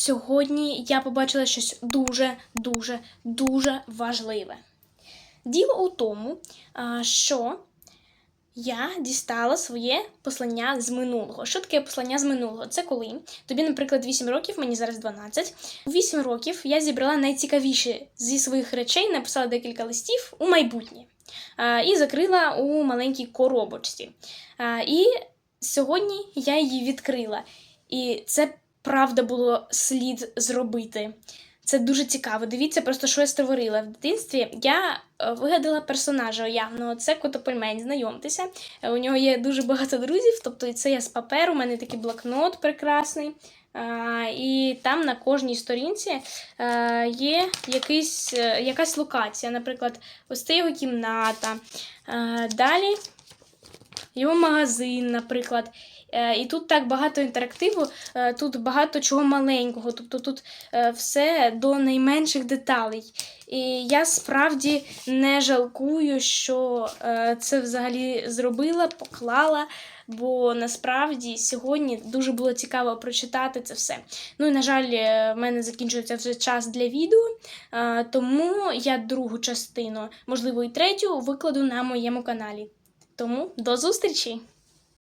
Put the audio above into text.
Сьогодні я побачила щось дуже, дуже, важливе. Діло у тому, що я дістала своє послання з минулого. Що таке послання з минулого? Це коли тобі, наприклад, 8 років, мені зараз 12. У 8 років я зібрала найцікавіші зі своїх речей, написала декілька листів у майбутнє і закрила у маленькій коробочці. І сьогодні я її відкрила. І це правда було слід зробити. Це дуже цікаво. Дивіться, просто що я створила в дитинстві. Я е, вигадала персонажа уявного. Це котопельмень. Знайомтеся. Е, У нього є дуже багато друзів. Тобто, це я з паперу. У мене такий блокнот прекрасний. А, і там на кожній сторінці е, є якийсь, якась локація. Наприклад, ось це його кімната. Е, далі його магазин, наприклад. Е, І тут так багато інтерактиву, е, тут багато чого маленького, тобто тут е, все до найменших деталей. І я справді не жалкую, що це взагалі зробила, поклала. Бо насправді сьогодні дуже було цікаво прочитати це все. Ну і на жаль, в мене закінчується вже час для відео, тому я другу частину, можливо, і третю, викладу на моєму каналі. Тому до зустрічі!